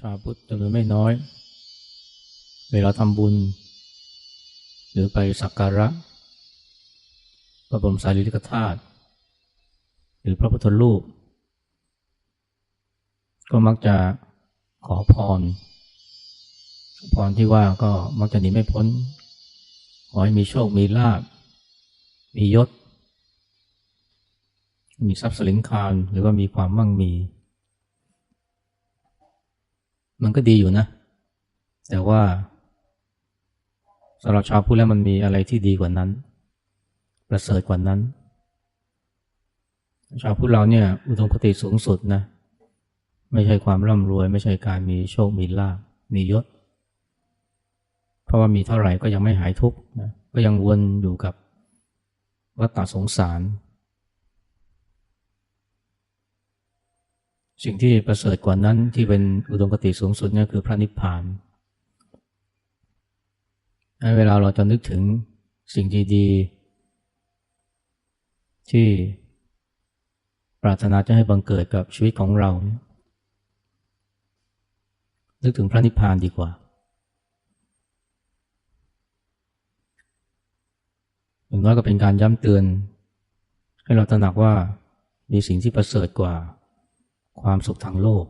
ชาวพุทธจำนวนไม่น้อย เวลาทำบุญ หรือไปสักการะพระบรมสารีริกธาตุหรือพระพุทธรูป ก็มักจะขอพร พรที่ว่าก็มักจะหนีไม่พ้น ขอให้มีโชค มีลาบ มียศ มีทรัพย์สลิงคารหรือว่ามีความมั่งมี มันก็ดีอยู่นะ แต่ว่าสำหรับชาวพุทธแล้วมันมีอะไรที่ดีกว่านั้น ประเสริฐกว่านั้น ชาวพุทธเราเนี่ยอุดมคติสูงสุดนะไม่ใช่ความร่ำรวย ไม่ใช่การมีโชคมีลาภมียศ เพราะว่ามีเท่าไหร่ก็ยังไม่หายทุกข์นะก็ยังวนอยู่กับวัฏฏะสงสาร สิ่งที่ประเสริฐกว่านั้นที่เป็นอุดมคติสูงสุดนี่คือพระนิพพานเวลาเราจะนึกถึงสิ่งดีๆที่ปรารถนาจะให้บังเกิดกับชีวิตของเรา นึกถึงพระนิพพานดีกว่า อย่างน้อยก็เป็นการย้ำเตือน ให้เราตระหนักว่ามีสิ่งที่ประเสริฐกว่า ความสุขทางโลก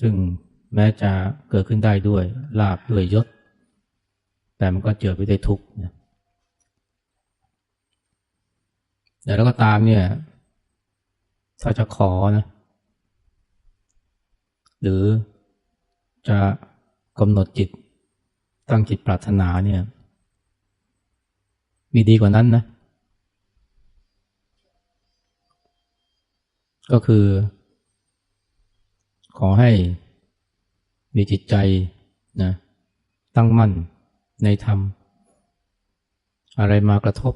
ซึ่งแม้จะเกิดขึ้นได้ด้วยลาบด้วยยศ แต่มันก็เจอไปได้ทุกข์นะแต่แล้วก็ตามเนี่ย ถ้าจะขอนะ หรือจะกำหนดจิตตั้งจิตปรารถนาเนี่ย มีดีกว่านั้นนะ ก็คือ ขอให้มีจิตใจนะตั้งมั่นในธรรม อะไรมากระทบ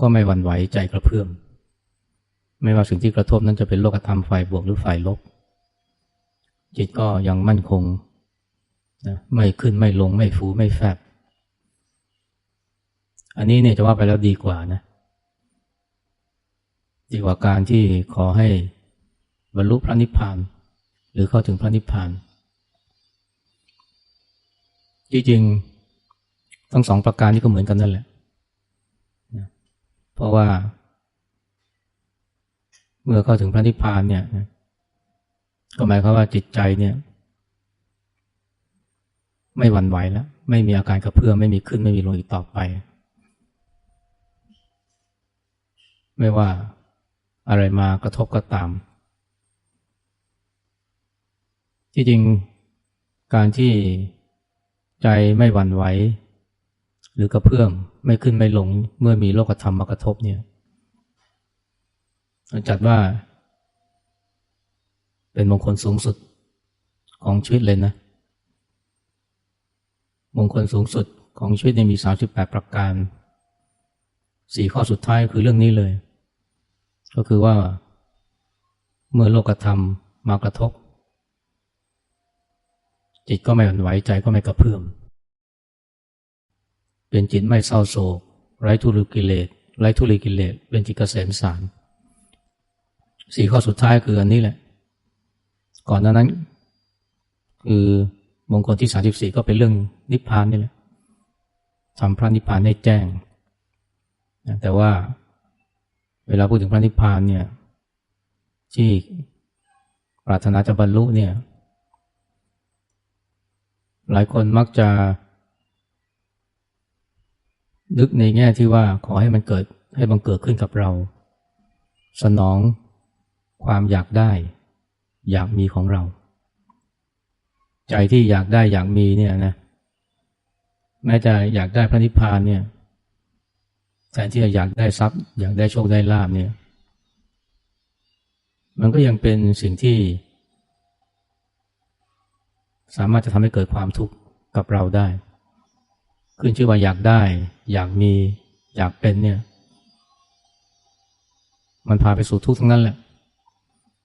ก็ไม่หวั่นไหวใจกระเพื่อมไม่ว่าสิ่งที่กระทบนั้นจะเป็นโลกธรรมฝ่ายบวกหรือฝ่ายลบ จิตก็ยังมั่นคงนะไม่ขึ้นไม่ลงไม่ฟูไม่แฟบอันนี้เนี่ยจะว่าไปแล้วดีกว่านะ ดีกว่าการที่ขอให้บรรลุพระนิพพาน หรือเข้าถึงพระนิพพานจริงๆทั้งสองประการนี้ก็เหมือนกันนั่นแหละเพราะว่า เมื่อเข้าถึงพระนิพพานเนี่ยก็หมายความว่าจิตใจเนี่ย ไม่หวั่นไหวแล้ว ไม่มีอาการกระเพื่อมไม่มีขึ้นไม่มีลงอีกต่อไป ไม่ว่า อะไรมากระทบก็ตาม ที่จริงการที่ใจไม่หวั่นไหวหรือกระเพื่อมไม่ขึ้นไม่ลงเมื่อมีโลกธรรมมากระทบเนี่ยจัดว่าเป็นมงคลสูงสุดของชีวิตเลยนะ มงคลสูงสุดของชีวิตมีสาสิบแปดประการ สี่ข้อสุดท้ายคือเรื่องนี้เลย ก็คือว่า เมื่อโลกธรรมมากระทบ จิตก็ไม่หวั่นไหวใจก็ไม่กระเพื่อมเป็นจิตไม่เศร้าโศก ไร้ทุลิกิเลสไร้ทุลิกิเลสเป็นจิตเกษมสารสี่ข้อสุดท้ายคืออันนี้แหละ ก่อนหน้านั้น คือมงคลที่สาสิบสี่ก็เป็นเรื่องนิพพานนี่แหละทำพระนิพพานให้แจ้ง แต่ว่า เวลาพูดถึงพระนิพพานเนี่ยที่ปรารถนาจะบรรลุเนี่ย หลายคนมักจะ นึกในแง่ที่ว่าขอให้มันเกิดให้บังเกิดขึ้นกับเรา สนองความอยากได้ อยากมีของเรา ใจที่อยากได้อยากมีเนี่ยนะแม้จะอยากได้พระนิพพานเนี่ย แทนที่จะอยากได้ทรัพย์ อยากได้โชคได้ลาบเนี่ย มันก็ยังเป็นสิ่งที่ สามารถจะทำให้เกิดความทุกข์กับเราได้ ขึ้นชื่อว่าอยากได้ อยากมี อยากเป็นเนี่ย มันพาไปสู่ทุกข์ทั้งนั้นแหละ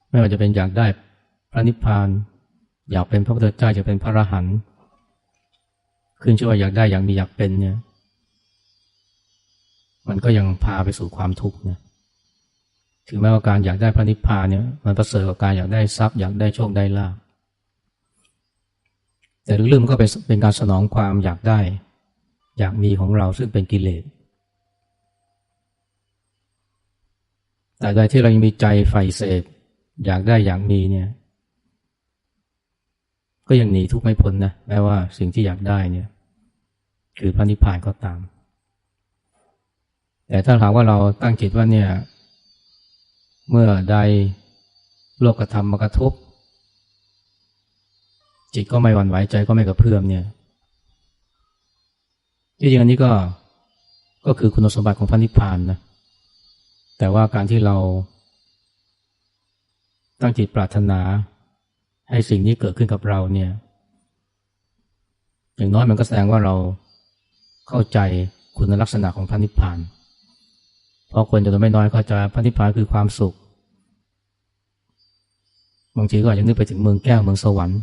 ไม่ว่าจะเป็นอยากได้พระนิพพาน อยากเป็นพระพุทธเจ้าจะเป็นพระอรหันต์ขึ้นชื่อว่าอยากได้อยากมีอยากเป็นเนี่ย มันก็ยังพาไปสู่ความทุกข์นะถึงแม้ว่าการอยากได้พระนิพพานเนี่ยมันประเสริฐกว่าการอยากได้ทรัพย์อยากได้โชคได้ลาภแต่ลึกๆมันก็เป็นเป็นการสนองความอยากได้ อยากมีของเราซึ่งเป็นกิเลสแต่ใดที่เรายังมีใจใฝ่เสพอยากได้อยากมีเนี่ย ก็ยังหนีทุกข์ไม่พ้นนะแม้ว่าสิ่งที่อยากได้เนี่ย คือพระนิพพานก็ตาม แต่ถ้าถามว่าเราตั้งจิตว่าเนี่ย เมื่อใดโลกธรรมมากระทบ จิตก็ไม่หวั่นไหวใจก็ไม่กระเพื่อมเนี่ยที่จริงอันนี้ก็ก็คือคุณสมบัติของพระนิพพานนะแต่ว่าการที่เรา ตั้งจิตปรารถนา ให้สิ่งนี้เกิดขึ้นกับเราเนี่ย อย่างน้อยมันก็แสดงว่าเราเข้าใจคุณลักษณะของพระนิพพาน เพราะคนจะไม่น้อยเข้าใจพระนิพพานคือความสุข บางทีก็อาจจะนึกไปถึงเมืองแก้วเมืองสวรรค์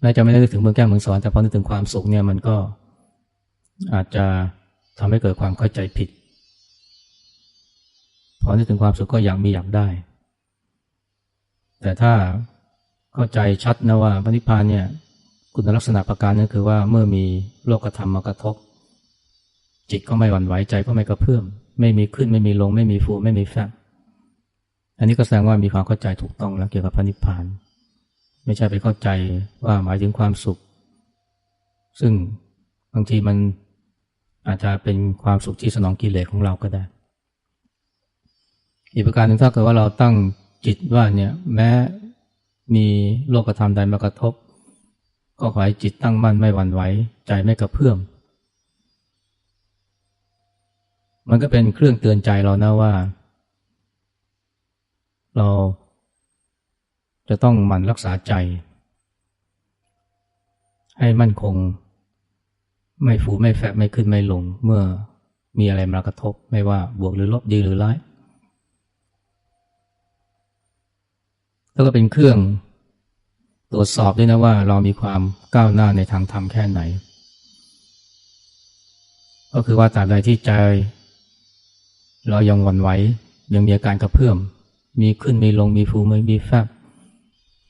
แม้จะไม่ได้นึกถึงเมืองแก้วเมืองสวรรค์แต่พอนึกถึงความสุขเนี่ยมันก็อาจจะทำให้เกิดความเข้าใจผิด พอนึกถึงความสุขก็อยากมีอยากได้ แต่ถ้าเข้าใจชัดนะว่าพระนิพพานเนี่ยคุณลักษณะประการนั้นคือว่าเมื่อมีโลกธรรมมากระทบ จิตก็ไม่หวั่นไหวใจก็ไม่กระเพื่อมไม่มีขึ้นไม่มีลง ไม่มีฟูไม่มีแฟบอันนี้ก็แสดงว่ามีความเข้าใจถูกต้องแล้วเกี่ยวกับพระนิพพาน ไม่ใช่ไปเข้าใจว่าหมายถึงความสุข ซึ่งบางทีมันอาจจะเป็นความสุขที่สนองกิเลสของเราก็ได้ อีกประการหนึ่งถ้าเกิดว่าเราตั้งจิตว่าเนี่ยแม้มีโลกธรรมใดมากระทบ ก็ขอให้จิตตั้งมั่นไม่หวั่นไหวใจไม่กระเพื่อม มันก็เป็นเครื่องเตือนใจเรานะว่า เราจะต้องหมั่นรักษาใจ ให้มั่นคง ไม่ฟูไม่แฟบไม่ขึ้นไม่ลง เมื่อมีอะไรมากระทบ ไม่ว่าบวกหรือลบดีหรือร้ายแล้วก็เป็นเครื่องตรวจสอบด้วยนะว่าเรามีความก้าวหน้าในทางธรรมแค่ไหน ก็คือว่าตราบใดที่ใจ เรายังหวั่นไหวยังมีอาการกระเพื่อม มีขึ้นมีลงมีฟูไม่มีแฟบ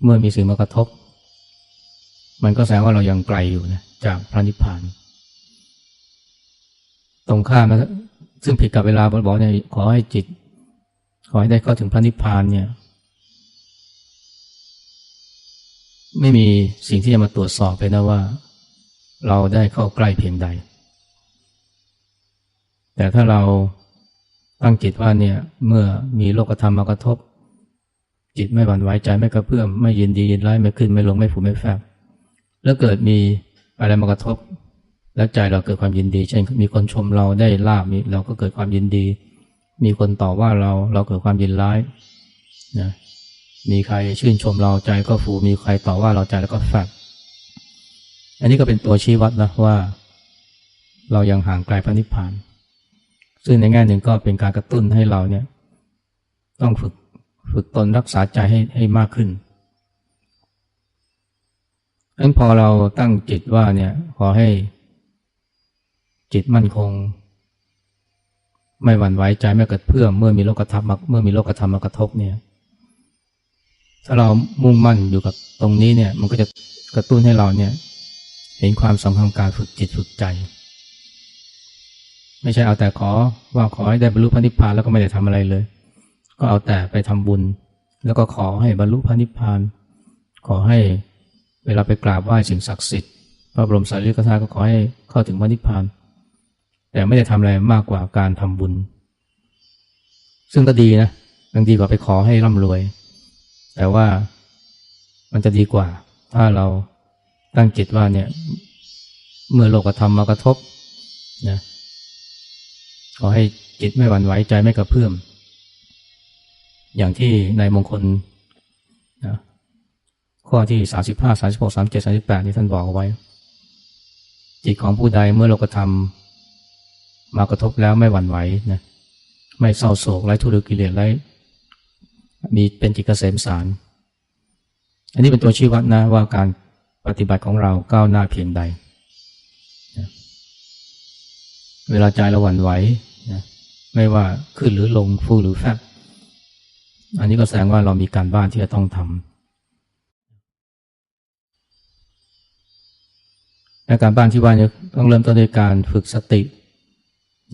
เมื่อมีสิ่งมากระทบ มันก็แสดงว่าเรายังไกลอยู่นะจากพระนิพพาน ตรงข้ามนะซึ่งผิดกับเวลาบอกเนี่ยขอให้จิต ขอให้ได้เข้าถึงพระนิพพานเนี่ย ไม่มีสิ่งที่จะมาตรวจสอบไปนะว่า เราได้เข้าใกล้เพียงใด แต่ถ้าเรา ตั้งจิตว่าเนี่ยเมื่อมีโลกธรรมมากระทบ จิตไม่หวั่นไหวใจไม่กระเพื่อมไม่ยินดียินร้ายไม่ขึ้นไม่ลงไม่ผูไม่แฝบแล้วเกิดมีอะไรมากระทบ แล้วใจเราเกิดความยินดี เช่นมีคนชมเราได้ลาบมีเราก็เกิดความยินดี มีคนต่อว่าเราเราเกิดความยินร้ายนะมีใครชื่นชมเราใจก็ฟูมีใครต่อว่าเราใจแล้วก็แฟบอันนี้ก็เป็นตัวชี้วัดนะว่า เรายังห่างไกลพระนิพพาน ซึ่งในแง่หนึ่งก็เป็นการกระตุ้นให้เราเนี่ย ต้องฝึกฝึกตนรักษาใจให้ให้มากขึ้นนั้นพอเราตั้งจิตว่าเนี่ยขอให้จิตมั่นคง ไม่หวั่นไหวใจไม่กระเพื่อมเมื่อมีโลกธรรมเมื่อมีโลกธรรมมากระทบเนี่ย ถ้าเรามุ่งมั่นอยู่กับตรงนี้เนี่ย มันก็จะกระตุ้นให้เราเนี่ย เห็นความสำคัญการฝึกจิตฝึกใจ ไม่ใช่เอาแต่ขอว่าขอให้ได้บรรลุพระนิพพานแล้วก็ไม่ได้ทำอะไรเลย ก็เอาแต่ไปทำบุญ แล้วก็ขอให้บรรลุพระนิพพาน ขอให้เวลาไปกราบไหว้สิ่งศักดิ์สิทธิ์พระบรมสารีริกธาตุก็ขอให้เข้าถึงพระนิพพาน แต่ไม่ได้ทำอะไรมากกว่าการทำบุญ ซึ่งก็ดีนะบางดีกว่าไปขอให้ร่ำรวย แต่ว่ามันจะดีกว่า ถ้าเราตั้งจิตว่าเนี่ยเมื่อโลกธรรมมากระทบนะ ขอให้จิตไม่หวั่นไหวใจไม่กระเพื่อม อย่างที่ในมงคลนะข้อที่สาสิบห้าสาสิบหกสามเจ็ดสาสิบแปดที่ท่านบอกเอาไว้ จิตของผู้ใดเมื่อโลกธรรม มากระทบแล้วไม่หวั่นไหวนะไม่เศร้าโศกไร้ทุรกิเลสไร้มีเป็นจิตเกษมสาร อันนี้เป็นตัวชี้วัดนะว่าการปฏิบัติของเราก้าวหน้าเพียงใด เวลาใจเราหวั่นไหว นะไม่ว่าขึ้นหรือลงฟูหรือแฟบอันนี้ก็แสดงว่าเรามีการบ้านที่จะต้องทและการบ้านที่ว่าเนี่ยต้องเริ่มต้นด้วยการฝึกสติ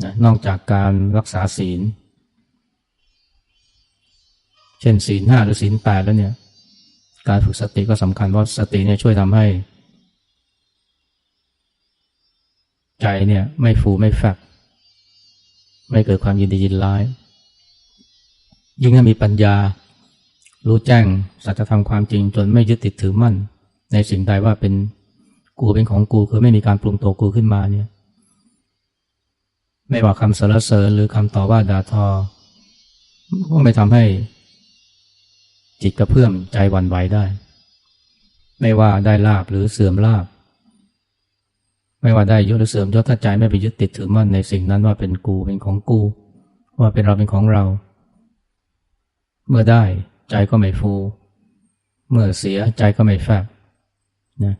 นะนอกจากการรักษาศีล เช่นศีลห้าหรือศีลแปดแล้วเนี่ยการฝึกสติก็สำคัญเพราะสติเนี่ยช่วยทำให้ ใจเนี่ยไม่ฟูไม่แฟบ ไม่เกิดความยินดียินร้าย ยิ่งถ้ามีปัญญา รู้แจ้งสัจธรรมความจริงจนไม่ยึดติดถือมั่น ในสิ่งใดว่าเป็นกูเป็นของกูคือไม่มีการปรุงตัวกูขึ้นมาเนี่ย ไม่ว่าคำสรรเสริญหรือคำต่อว่าด่าทอ ก็ไม่ทำให้จิตกระเพื่อมใจวันไหวได้ ไม่ว่าได้ลาบหรือเสื่อมลาบ ไม่ว่าได้ยศหรือเสื่อมยศถ้าใจไม่ไปยึดติดถือมั่นในสิ่งนั้นว่าเป็นกูเป็นของกู ว่าเป็นเราเป็นของเรา เมื่อได้ใจก็ไม่ฟู เมื่อเสียใจก็ไม่แฟบนะ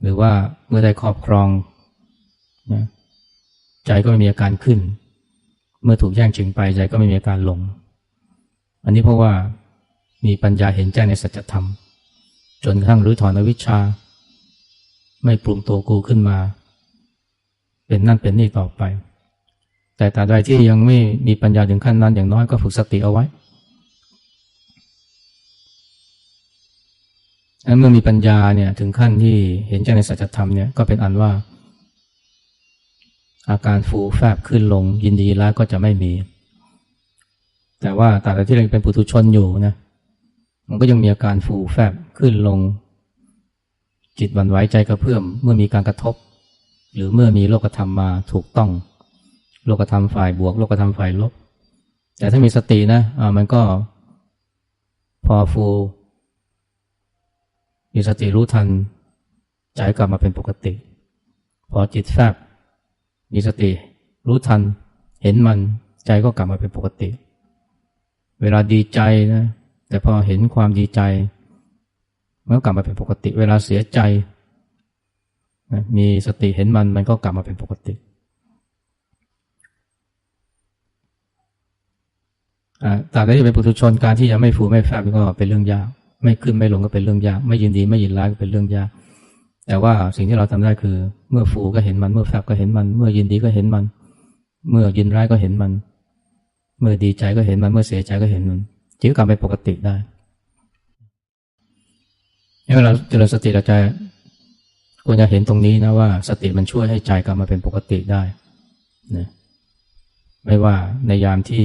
หรือว่าเมื่อได้ครอบครองนะใจก็ไม่มีอาการขึ้น เมื่อถูกแย่งชิงไปใจก็ไม่มีอาการหลง อันนี้เพราะว่ามีปัญญาเห็นแจ้งในสัจธรรม จนกระทั่งรู้ถอนอวิชชา ไม่ปรุงตัวกูขึ้นมา เป็นนั่นเป็นนี่ต่อไป แต่ตราใดที่ยังไม่มีปัญญาถึงขั้นนั้นอย่างน้อยก็ฝึกสติเอาไว้แล้วเมื่อมีปัญญาเนี่ยถึงขั้นที่เห็นแจ้งในสัจธรรมเนี่ยก็เป็นอันว่า อาการฟูแฟบขึ้นลงยินดีแล้วก็จะไม่มี แต่ว่าตราบที่เราเป็นปุถุชนอยู่นะมันก็ยังมีอาการฟูแฟบขึ้นลง จิตวันไหวใจกระเพื่อมเมื่อมีการกระทบ หรือเมื่อมีโลกธรรมมาถูกต้อง โลกธรรมฝ่ายบวก โลกธรรมฝ่ายลบ แต่ถ้ามีสตินะอ่ามันก็พอฟูมีสติรู้ทันใจกลับมาเป็นปกติ พอจิตแฟบมีสติรู้ทันเห็นมันใจก็กลับมาเป็นปกติ เวลาดีใจนะแต่พอเห็นความดีใจ มันก็กลับมาเป็นปกติ เวลาเสียใจนะมีสติเห็นมันมันก็กลับมาเป็นปกติ ตราบใดที่เป็นปุถุชนการที่จะไม่ฟูไม่แฟบก็เป็นเรื่องยาก ไม่ขึ้นไม่ลงก็เป็นเรื่องยาก ไม่ยินดีไม่ยินร้ายก็เป็นเรื่องยาก แต่ว่าสิ่งที่เราทำได้คือ เมื่อฟูก็เห็นมัน เมื่อแฟบก็เห็นมัน เมื่อยินดีก็เห็นมัน เมื่อยินร้ายก็เห็นมัน เมื่อดีใจก็เห็นมัน เมื่อเสียใจก็เห็นมันจิตกลับไปปกติได้ เวลาเจริญสติเราจะควรจะเห็นตรงนี้นะว่า สติมันช่วยให้ใจกลับมาเป็นปกติได้นะไม่ว่าในยามที่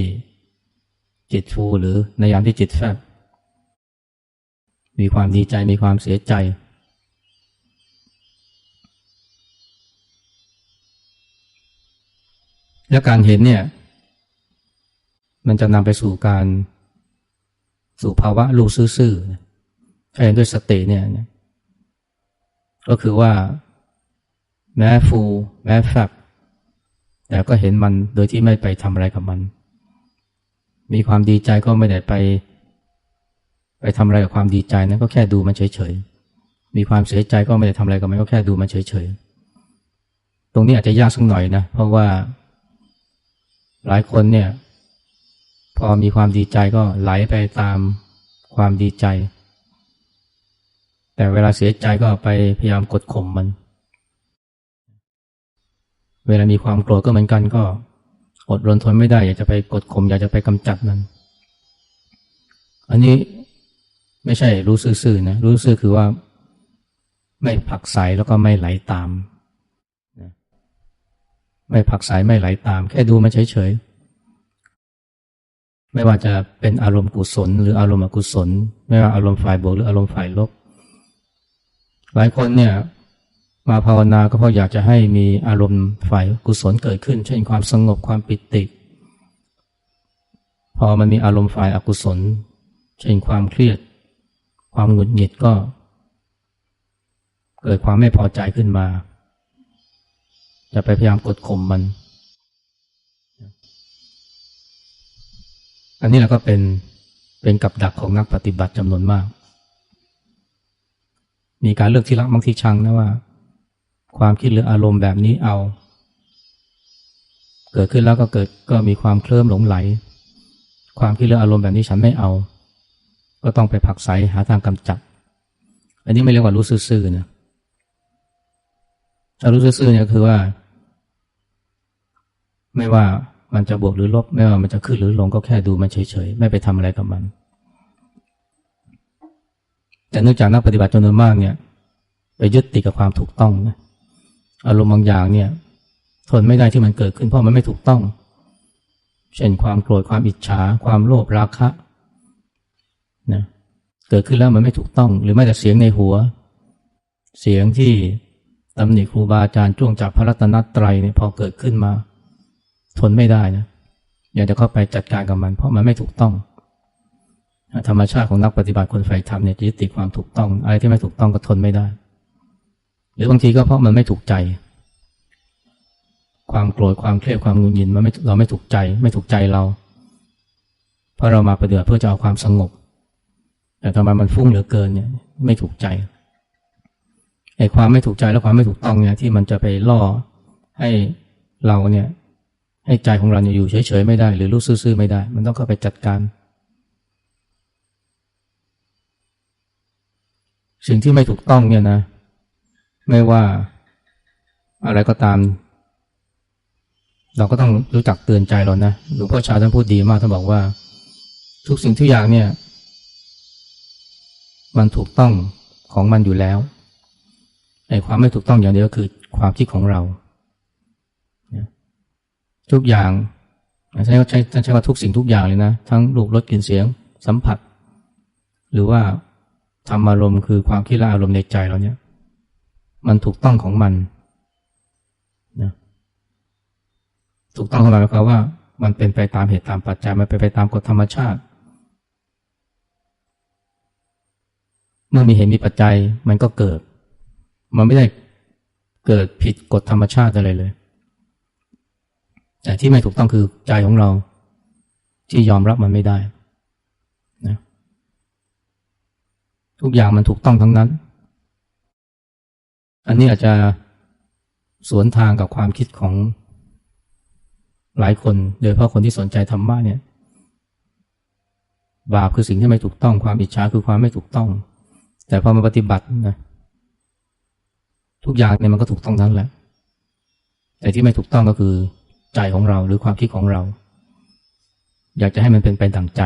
จิตฟูหรือในยามที่จิตแฟบมีความดีใจมีความเสียใจ และการเห็นเนี่ย มันจะนำไปสู่การสู่ภาวะรู้ซื่อๆ ด้วยสติเนี่ยก็คือว่า แม้ฟู แม้แฟบแต่ก็เห็นมันโดยที่ไม่ไปทำอะไรกับมัน มีความดีใจก็ไม่ได้ไป ไปทำอะไรกับความดีใจนั้นก็แค่ดูมันเฉยๆ มีความเสียใจก็ไม่ได้ทำอะไรกับมันก็แค่ดูมันเฉยๆ ตรงนี้อาจจะยากสักหน่อยนะ เพราะว่า หลายคนเนี่ย พอมีความดีใจก็ไหลไปตามความดีใจ แต่เวลาเสียใจก็ไปพยายามกดข่มมัน เวลามีความโกรธก็เหมือนกันก็ อดรนทนไม่ได้ อยากจะไปกดข่มอยากจะไปกำจัดมัน อันนี้ไม่ใช่รู้ซื่อๆนะรู้ซื่อคือว่า ไม่ผักใสแล้วก็ไม่ไหลตาม ไม่ผักใสไม่ไหลตาม แค่ดูมันเฉยๆไม่ว่าจะเป็นอารมณ์กุศล หรืออารมณ์อกุศล ไม่ว่าอารมณ์ฝ่ายบวกหรืออารมณ์ฝ่ายลบ หลายคนเนี่ยมาภาวนาก็เพราะอยากจะให้มีอารมณ์ฝ่ายกุศลเกิดขึ้น เช่นความสงบความปิติ พอมันมีอารมณ์ฝ่ายอกุศล เช่นความเครียด ความหงุดหงิดก็ เกิดความไม่พอใจขึ้นมา จะไปพยายามกดข่มมัน อันนี้เราก็เป็นเป็นกับดักของนักปฏิบัติจำนวนมาก มีการเลือกที่รักบางที่ชังนะว่า ความคิดหรืออารมณ์แบบนี้เอา เกิดขึ้นแล้วก็เกิดก็มีความเคลิ้มหลงไหล ความคิดหรืออารมณ์แบบนี้ฉันไม่เอา ก็ต้องไปผักใสหาทางกำจัด อันนี้ไม่เรียกว่ารู้ซื่อๆนะถ้ารู้ซื่อๆเนี่ยคือว่า ไม่ว่ามันจะบวกหรือลบ ไม่ว่ามันจะขึ้นหรือลงก็แค่ดูมันเฉยๆ ไม่ไปทำอะไรกับมัน แต่เนื่องจากนักปฏิบัติจำนวนมากเนี่ยไปยึดติดกับความถูกต้องนะอารมณ์บางอย่างเนี่ยทนไม่ได้ที่มันเกิดขึ้นเพราะมันไม่ถูกต้อง เช่นความโกรธความอิจฉา ความโลภราคะนะเกิดขึ้นแล้วมันไม่ถูกต้อง หรือแม้แต่เสียงในหัว เสียงที่ตำหนิครูบาอาจารย์จ้วงจับพระรัตนตรัยเนี่ยพอเกิดขึ้นมา ทนไม่ได้นะอยากจะเข้าไปจัดการกับมัน เพราะมันไม่ถูกต้อง ธรรมชาติของนักปฏิบัติคนใฝ่ธรรมเนี่ยจะยึดติดความถูกต้อง อะไรที่ไม่ถูกต้องก็ทนไม่ได้ หรือบางทีก็เพราะมันไม่ถูกใจ ความโกรธความเครียดความงุนงินมันไม่เราไม่ถูกใจ ไม่ถูกใจเรา เพราะเรามาปฏิบัติเพื่อจะเอาความสงบ แต่ทำไมมันฟุ้งเหลือเกินเนี่ยไม่ถูกใจไอ้ความไม่ถูกใจและความไม่ถูกต้องเนี่ยที่มันจะไปล่อให้เราเนี่ยให้ใจของเราเนี่ยอยู่เฉยๆไม่ได้ หรือรู้ซื่อๆไม่ได้ มันต้องเข้าไปจัดการ สิ่งที่ไม่ถูกต้องเนี่ยนะ ไม่ว่าอะไรก็ตาม เราก็ต้องรู้จักเตือนใจเรานะหลวงพ่อชาท่านพูดดีมากท่านบอกว่า ทุกสิ่งทุกอย่างเนี่ย มันถูกต้องของมันอยู่แล้วไอ้ความไม่ถูกต้องอย่างเดียวคือความคิดของเรา ทุกอย่างใช้ใช้ใช้ว่าทุกสิ่งทุกอย่างเลยนะ ทั้งรูปรสกลิ่นเสียง สัมผัส หรือว่า ธรรมอารมณ์คือความคิดและอารมณ์ในใจเราเนี่ยมันถูกต้องของมันนะถูกต้องของมันหมายความว่า มันเป็นไปตามเหตุตามปัจจัยมันเป็นไปตามกฎธรรมชาติ เมื่อมีเหตุมีปัจจัยมันก็เกิด มันไม่ได้เกิดผิดกฎธรรมชาติอะไรเลย แต่ที่ไม่ถูกต้องคือใจของเราที่ยอมรับมันไม่ได้นะ ทุกอย่างมันถูกต้องทั้งนั้น อันนี้อาจจะสวนทางกับความคิดของหลายคน โดยเฉพาะคนที่สนใจธรรมะเนี่ย บาปคือสิ่งที่ไม่ถูกต้อง ความอิจฉาคือความไม่ถูกต้อง แต่พอมาปฏิบัตินะ ทุกอย่างเนี่ยมันก็ถูกต้องทั้งนั้นแหละ แต่ที่ไม่ถูกต้องก็คือใจของเราหรือความคิดของเรา อยากจะให้มันเป็นไปดังใจ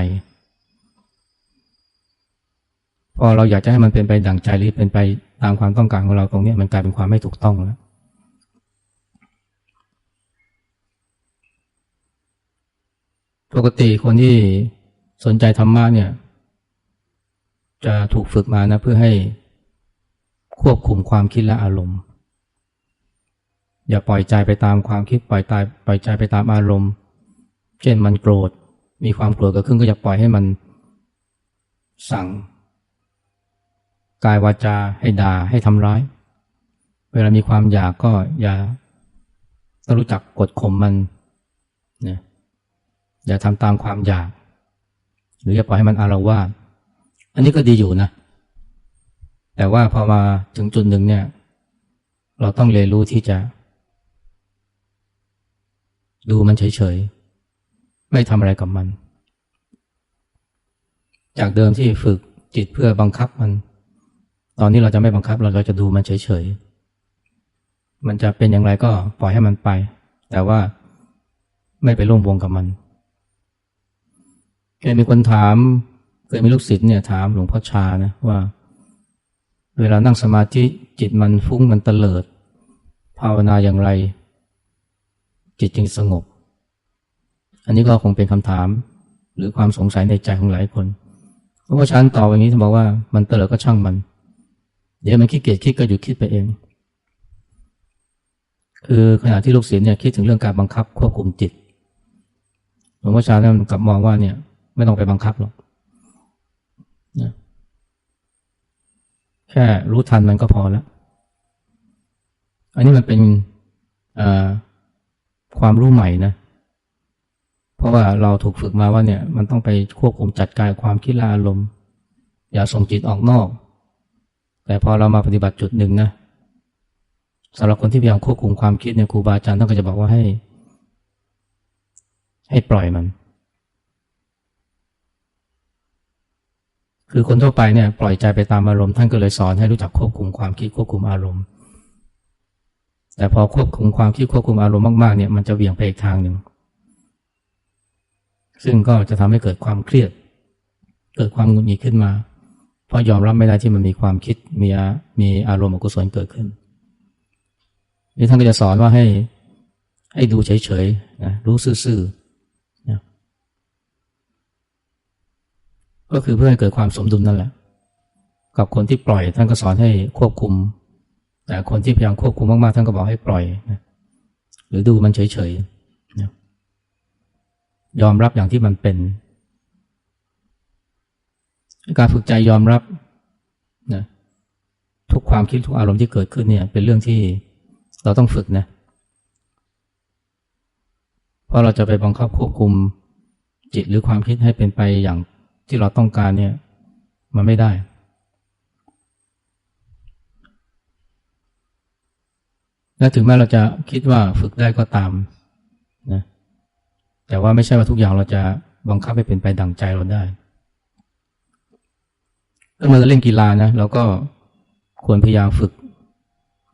พอเราอยากจะให้มันเป็นไปดั่งใจหรือเป็นไปตามความต้องการของเราตรงนี้มันกลายเป็นความไม่ถูกต้องแล้วปกติคนที่สนใจธรรมะเนี่ย จะถูกฝึกมานะเพื่อให้ควบคุมความคิดและอารมณ์ อย่าปล่อยใจไปตามความคิดปล่อยตายปล่อยใจไปตามอารมณ์ เช่นมันโกรธมีความโกรธเกิดขึ้นก็อย่าปล่อยให้มันสั่ง กายวาจาให้ด่าให้ทำร้าย เวลามีความอยากก็อย่าต้องรู้จักกดข่มมันนะอย่าทำตามความอยาก หรืออย่าปล่อยให้มันอารวาสอันนี้ก็ดีอยู่นะ แต่ว่าพอมาถึงจุดหนึ่งเนี่ย เราต้องเรียนรู้ที่จะ ดูมันเฉยๆ ไม่ทำอะไรกับมัน จากเดิมที่ฝึกจิตเพื่อบังคับมัน ตอนนี้เราจะไม่บังคับเราจะดูมันเฉยๆ มันจะเป็นอย่างไรก็ปล่อยให้มันไป แต่ว่าไม่ไปร่วมวงกับมันเคยมีคนถามเคยมีลูกศิษย์เนี่ยถามหลวงพ่อชานะว่า เวลานั่งสมาธิจิตมันฟุ้งมันเตลิด ภาวนาอย่างไร จิตจึงสงบ อันนี้ก็คงเป็นคำถามหรือความสงสัยในใจของหลายคนหลวงพ่อชานตอบอย่างนี้ท่านบอกว่ามันเตลิดก็ช่างมัน เดี๋ยวมันขี้เกียจคิดก็หยุดคิดไปเอง คือขณะที่ลูกศิษย์เนี่ยคิดถึงเรื่องการบังคับควบคุมจิตหลวงพ่อชาท่านกลับมองว่าเนี่ย ไม่ต้องไปบังคับหรอกนะแค่รู้ทันมันก็พอแล้ว อันนี้มันเป็นความรู้ใหม่นะ เพราะว่าเราถูกฝึกมาว่าเนี่ย มันต้องไปควบคุมจัดการความคิดละอารมณ์ อย่าส่งจิตออกนอก แต่พอเรามาปฏิบัติจุดหนึ่งนะสำหรับคนที่พยายามควบคุมความคิดเนี่ยครูบาอาจารย์ท่านก็จะบอกว่าให้ ให้ปล่อยมัน คือคนทั่วไปเนี่ยปล่อยใจไปตามอารมณ์ท่านก็เลยสอนให้รู้จักควบคุมความคิดควบคุมอารมณ์แแต่พอควบคุมความคิดควบคุมอารมณ์มากๆเนี่ยมันจะเบี่ยงไปอีกทางหนึ่งซึ่งก็จะทำให้เกิดความเครียด เกิดความหงุดหงิดขึ้นมา เพราะยอมรับไม่ได้ที่มันมีความคิดมีมีอารมณ์อกุศลเกิดขึ้นนี่ท่านก็จะสอนว่าให้ให้ดูเฉยๆนะรู้ซื่อๆนะก็คือเพื่อให้เกิดความสมดุลนั่นแหละ กับคนที่ปล่อยท่านก็สอนให้ควบคุม แต่คนที่พยายามควบคุมมากๆท่านก็บอกให้ปล่อยนะหรือดูมันเฉยๆนะยอมรับอย่างที่มันเป็น การฝึกใจยอมรับนะทุกความคิดทุกอารมณ์ที่เกิดขึ้นเนี่ย เป็นเรื่องที่เราต้องฝึกนะเพราะเราจะไปบังคับควบคุมจิตหรือความคิดให้เป็นไปอย่างที่เราต้องการเนี่ย มันไม่ได้ และถึงแม้เราจะคิดว่าฝึกได้ก็ตามนะแต่ว่าไม่ใช่ว่าทุกอย่างเราจะบังคับให้เป็นไปดังใจเราได้ ถ้าเราเล่นกีฬานะเราก็ควรพยายามฝึก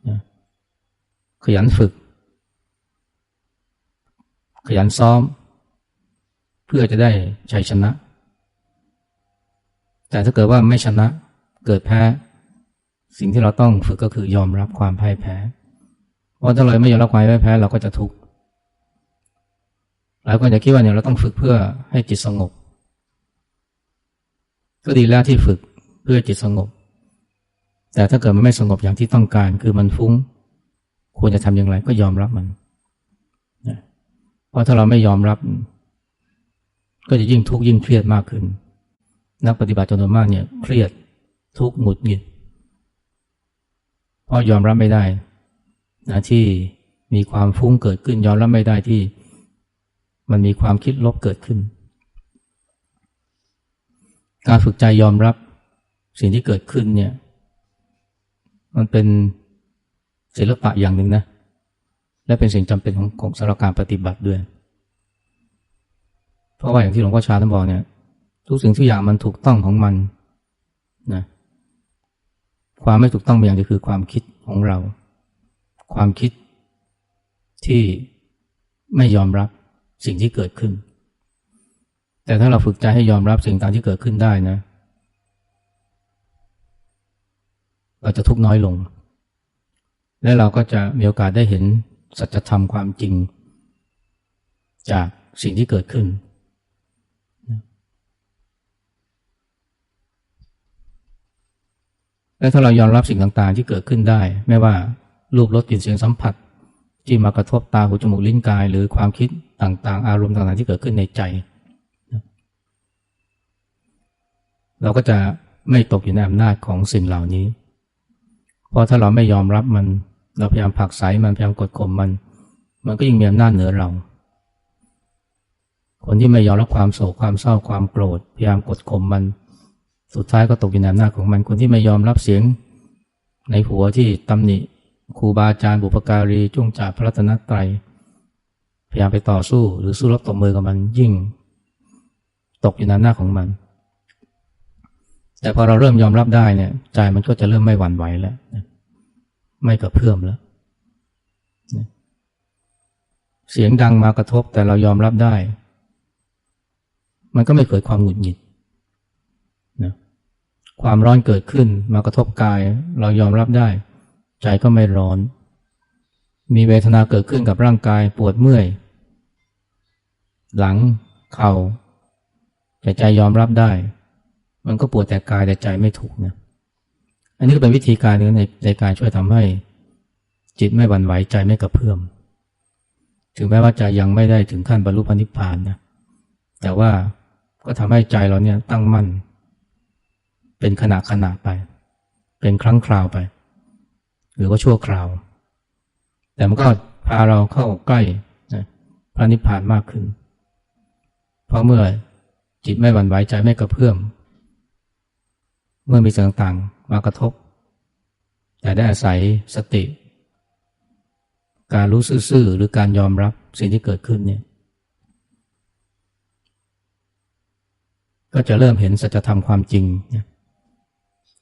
นะขยันฝึก ขยันซ้อม เพื่อจะได้ชัยชนะ แต่ถ้าเกิดว่าไม่ชนะเกิดแพ้ สิ่งที่เราต้องฝึกก็คือยอมรับความพ่ายแพ้ เพราะถ้าเราไม่ยอมรับความพ่ายแพ้ เราก็จะทุกข์หลายคนจะคิดว่าเนี่ยเราต้องฝึกเพื่อให้จิตสงบ ก็ดีแล้วที่ฝึก เพื่อจิตสงบ แต่ถ้าเกิดมันไม่สงบอย่างที่ต้องการ คือมันฟุ้ง ควรจะทำอย่างไรก็ยอมรับมันเพราะถ้าเราไม่ยอมรับ ก็จะยิ่งทุกข์ยิ่งเครียดมากขึ้น นักปฏิบัติจำนวนมากเนี่ยเครียดทุกข์หงุดหงิดเพราะยอมรับไม่ได้นะที่มีความฟุ้งเกิดขึ้น ยอมรับไม่ได้ที่ มันมีความคิดลบเกิดขึ้น การฝึกใจยอมรับ สิ่งที่เกิดขึ้นเนี่ย มันเป็นศิลปะอย่างหนึ่งนะ และเป็นสิ่งจำเป็นของของสำหรับการปฏิบัติด้วย เพราะว่าอย่างที่หลวงพ่อชาท่านบอกเนี่ย ทุกสิ่งทุกอย่างมันถูกต้องของมันนะความไม่ถูกต้องอย่างก็คือความคิดของเรา ความคิดที่ไม่ยอมรับสิ่งที่เกิดขึ้น แต่ถ้าเราฝึกใจให้ยอมรับสิ่งต่างที่เกิดขึ้นได้นะ เราจะทุกข์น้อยลง และเราก็จะมีโอกาสได้เห็นสัจธรรมความจริง จากสิ่งที่เกิดขึ้น และถ้าเรายอมรับสิ่งต่างๆ ที่เกิดขึ้นได้ ไม่ว่ารูปรสกลิ่นเสียงสัมผัส ที่มากระทบตาหูจมูกลิ้นกาย หรือความคิดต่างๆ อารมณ์ต่างๆ ที่เกิดขึ้นในใจ เราก็จะไม่ตกอยู่ในอำนาจของสิ่งเหล่านี้ เพราะถ้าเราไม่ยอมรับมัน เราพยายามผักใสมันพยายามกดข่มมัน มันก็ยิ่งมีอำนาจเหนือเรา คนที่ไม่ยอมรับความโศกความเศร้าความโกรธ พยายามกดข่มมัน สุดท้ายก็ตกอยู่ในอำนาจของมัน คนที่ไม่ยอมรับเสียง ในหัวที่ตำหนิครูบาอาจารย์บุปการีจุงจ่าพระรัตนตรัยพยายามไปต่อสู้หรือสู้รบตบมือกับมันยิ่ง ตกอยู่ในหน้าของมัน แต่พอเราเริ่มยอมรับได้เนี่ยใจมันก็จะเริ่มไม่หวั่นไหวแล้วไม่กระเพื่อมแล้วเสียงดังมากระทบแต่เรายอมรับได้ มันก็ไม่เกิดความหงุดหงิดนะความร้อนเกิดขึ้นมากระทบกาย เรายอมรับได้ ใจก็ไม่ร้อน มีเวทนาเกิดขึ้นกับร่างกายปวดเมื่อย หลัง เขา่าแต่ใจยอมรับได้ มันก็ปวดแต่กายแต่ใจไม่ถูกนะอันนี้ก็เป็นวิธีการนึงในในการช่วยทำให้จิตไม่หวั่นไหวใจไม่กระเพื่อม ถึงแม้ว่าจะยังไม่ได้ถึงขั้นบรรลุพระนิพพานนะแต่ว่าก็ทำให้ใจเราเนี่ยตั้งมั่น เป็นขณะขณะไป เป็นครั้งคราวไป หรือว่าชั่วคราว แต่มันก็พาเราเข้าใกล้นะพระนิพพานมากขึ้น เพราะเมื่อจิตไม่หวั่นไหวใจไม่กระเพื่อม เมื่อมีสิ่งต่างๆมากระทบ แต่ได้อาศัยสติ การรู้ซื่อๆหรือการยอมรับสิ่งที่เกิดขึ้นเนี่ย ก็จะเริ่มเห็นสัจธรรมความจริง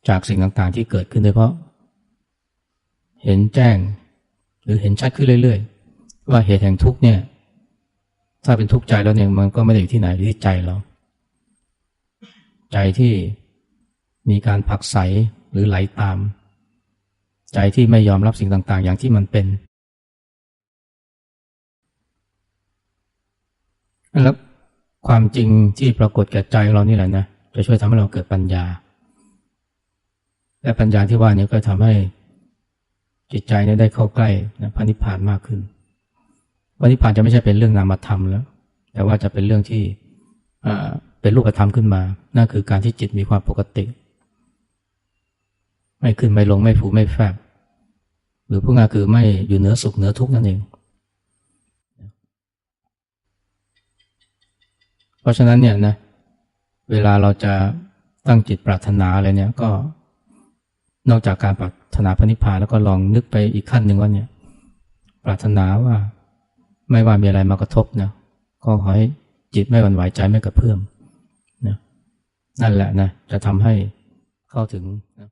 จากสิ่งต่างๆที่เกิดขึ้นโดยเพราะ เห็นแจ้งหรือเห็นชัดขึ้นเรื่อย ๆ ว่าเหตุแห่งทุกข์เนี่ย ถ้าเป็นทุกข์ใจแล้วเนี่ยมันก็ไม่ได้อยู่ที่ไหนอยู่ที่ใจเรา ใจที่ มีการผักใสหรือไหลตาม ใจที่ไม่ยอมรับสิ่งต่างๆ อย่างที่มันเป็น แล้วความจริงที่ปรากฏแก่ใจเรานี่แหละนะจะช่วยทำให้เราเกิดปัญญา และปัญญาที่ว่านี้ก็ทำให้จิตใจนี่ได้เข้าใกล้นะพระนิพพานมากขึ้นพระนิพพานจะไม่ใช่เป็นเรื่องนามธรรมแล้ว แต่ว่าจะเป็นเรื่องที่อ่าเป็นรูปธรรมขึ้นมา นั่นคือการที่จิตมีความปกติ ไม่ขึ้นไม่ลงไม่ผูไม่แฟบ หรือพูดง่ายคือไม่อยู่เหนือสุขเหนือทุกข์นั่นเอง เพราะฉะนั้นเนี่ยนะเวลาเราจะตั้งจิตปรารถนาอะไรเนี่ยก็นอกจากการปรารถนาพระนิพพานแล้วก็ลองนึกไปอีกขั้นหนึ่งว่าเนี่ย ปรารถนาว่าไม่ว่ามีอะไรมากระทบนะก็ขอให้จิตไม่หวั่นไหวใจไม่กระเพื่อมนะนั่นแหละนะจะทำให้เข้าถึงนะ